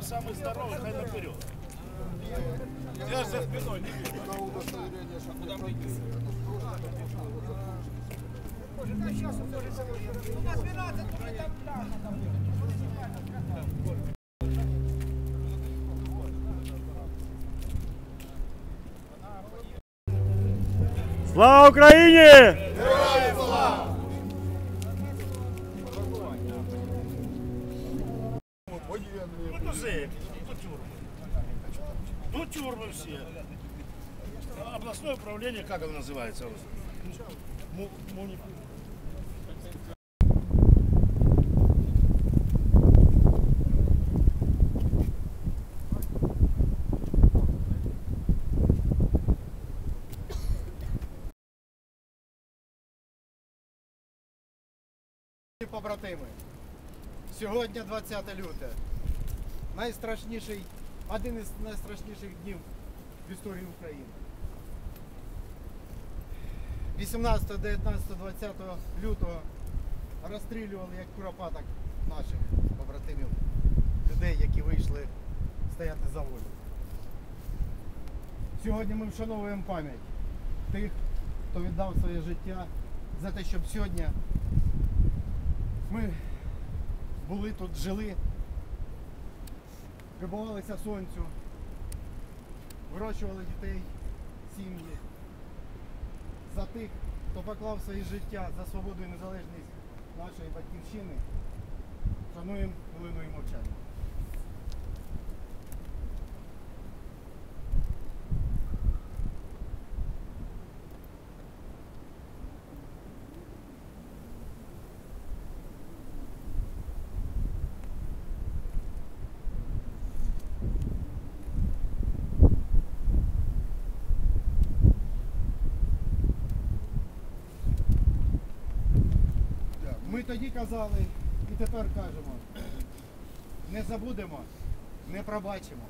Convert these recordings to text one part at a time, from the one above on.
Иванов самый здоровый, хай наперед. Я за спиной, не Слава Украине! Ну, то тюрьмы. Ну, тюрьмы все. Областное управление, как оно называется? Побратими. Сьогодні 20 люте. Найстрашніший, один із найстрашніших днів в історії України. 18, 19, 20 лютого розстрілювали як куропаток наших побратимів, людей, які вийшли стояти за волю. Сьогодні ми вшановуємо пам'ять тих, хто віддав своє життя за те, щоб сьогодні ми були тут, жили, любувалися сонцю, вирощували дітей, сім'ї. За тих, хто поклав своє життя за свободу і незалежність нашої батьківщини, шануємо хвилиною мовчання. Ми тоді казали і тепер кажемо. Не забудемо, не пробачимо.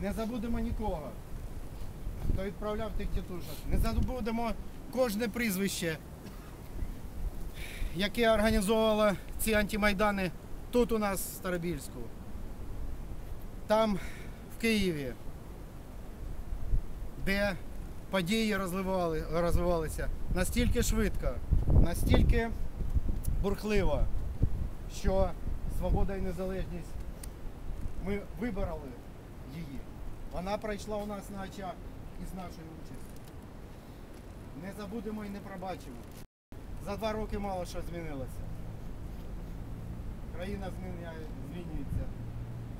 Не забудемо нікого, хто відправляв тих тітушок. Не забудемо кожне прізвище, яке організовувало ці антимайдани тут у нас в Старобільську. Там, в Києві, де події розвивалися настільки швидко, настільки бурхливо, що свобода і незалежність ми вибороли її. Вона пройшла у нас на очах із нашою участю. Не забудемо і не пробачимо. За два роки мало що змінилося. Країна змінюється,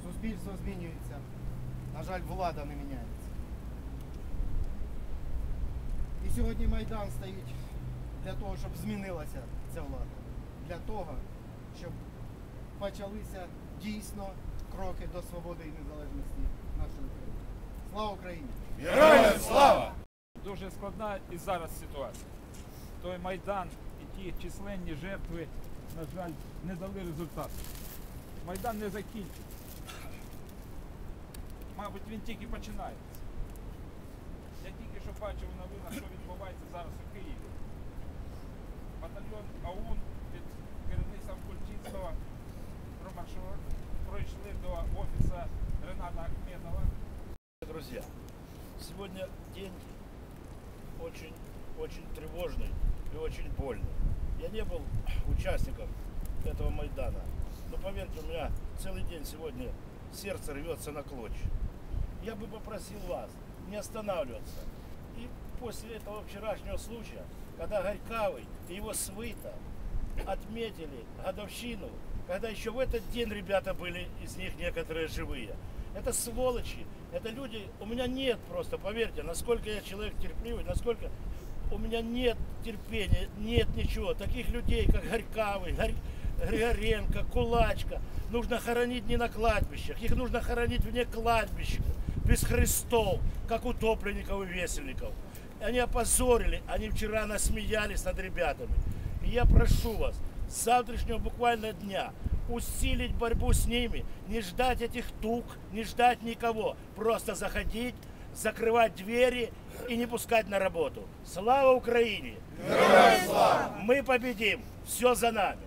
суспільство змінюється. На жаль, влада не міняється. І сьогодні Майдан стоїть для того, щоб змінилася ця влада. Для того, щоб почалися дійсно кроки до свободи і незалежності нашої країни. Слава Україні! Героям слава! Дуже складна і зараз ситуація. Той Майдан і ті численні жертви, на жаль, не дали результату. Майдан не закінчиться. Мабуть, він тільки починається. Я тільки що бачив в новинах, що відбувається зараз у Києві. Батальйон АУН під керівництвом Кульчинського промаршував, пройшли до офісу Рената Ахметова. Друзья, сегодня день очень, очень тревожный и очень больный. Я не был участником этого Майдана, но поверьте, у меня целый день сегодня сердце рвется на клочья. Я бы попросил вас не останавливаться. И после этого вчерашнего случая, когда Горькавый и его свита отметили годовщину, когда еще в этот день ребята были из них некоторые живые. Это сволочи, это люди, у меня нет просто, поверьте, насколько я человек терпеливый, насколько у меня нет терпения, нет ничего. Таких людей, как Горькавый, Горь- Григоренко, Кулачка, нужно хоронить не на кладбищах, их нужно хоронить вне кладбищ, без Христов, как утопленников и весельников. Они опозорили, они вчера насмеялись над ребятами. И я прошу вас, с завтрашнего буквально дня усилить борьбу с ними, не ждать этих тук, не ждать никого, просто заходить, закрывать двери и не пускать на работу. Слава Украине! Мы победим! Все за нами!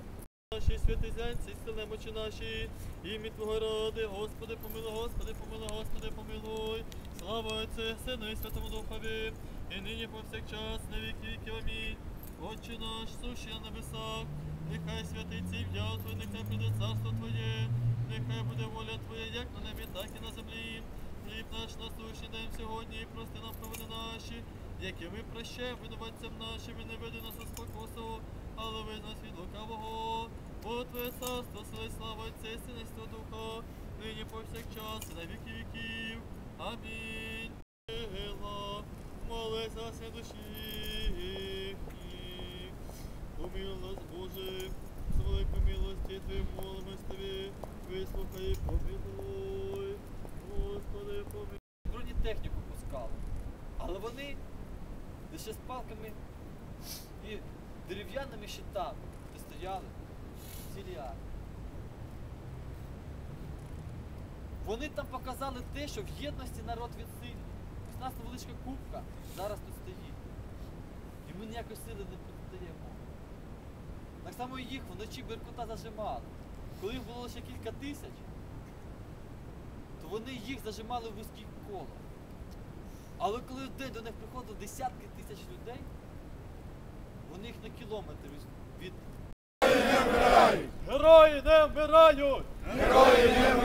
Наші святизянці, сили мочі наші, ім'я Твого ради, Господи, помилуй, Господи, помилуй, Господи, помилуй. Слава Отцю, Сину і Святому Духові, і нині повсякчас, на віки віків. Амінь. Отче наш, сущий на небесах, нехай святиться ім'я Твоє, нехай прийде царство Твоє, нехай буде воля Твоя, як на небі, так і на землі. Хліб наш насущний дай нам сьогодні, і прости нам провини наші, які ми прощаємо винуватцям нашим, і не веди нас у спокусу, але ви нас від лукавого. Бо Твоє царство, і слава Отця Сина Святого Духа, нині повсякчас і на віки віків. Амінь. Молись за душі. Помилуй Боже, з великої милості Твої молимось Тобі, вислухай і помилуй. Господи, помилуй. бронетехніку пускали. Але вони лише з палками і дерев'яними щитами стояли цілі армії. Вони там показали те, що в єдності народ він сильний. Ось нас невеличка кубка зараз тут стоїть. І ми ніякої сили не. Так само і їх вночі Беркута зажимали. Коли їх було лише кілька тисяч, то вони їх зажимали в вузькі колах. Але коли в день до них приходило десятки тисяч людей, вони їх на кілометр від- від Герої не вмирають! Герої не вмирають!